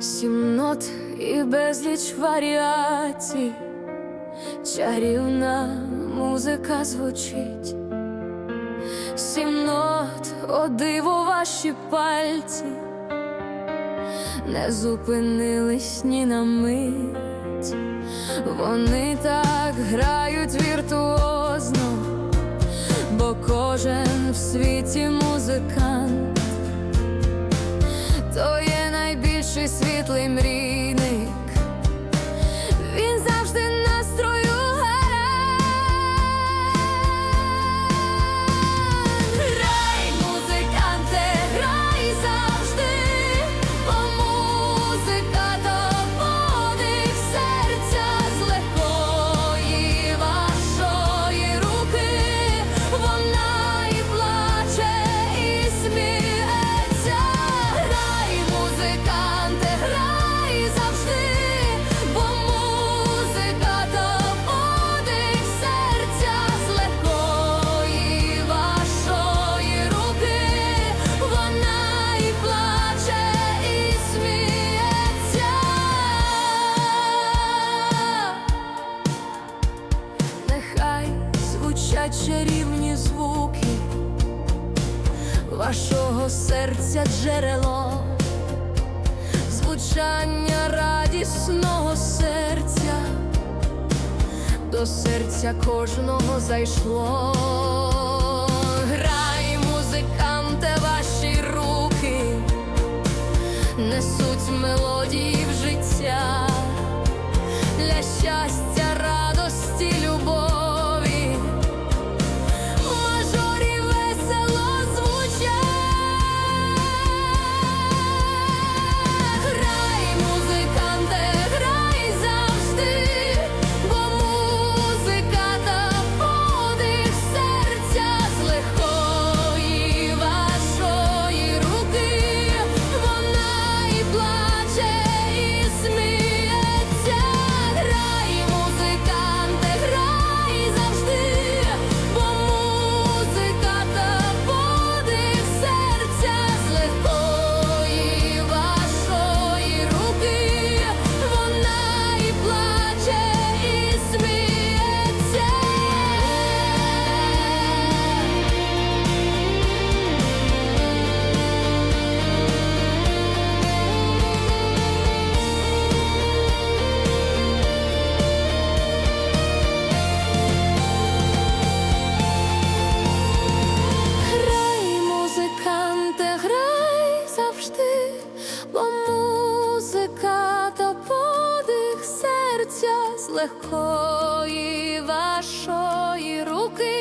Сім нот і безліч варіацій, чарівна музика звучить, сім нот, о диво ваші пальці, не зупинились ні на мить, вони так грають віртуозно, бо кожен в світі музикант світлий мрійник. чарівні звуки вашого серця джерело, звучання радісного серця, до серця кожного зайшло. Грай, музиканте, ваші руки несуть мелодії в життя для щастя, радості, любові. легкої вашої руки.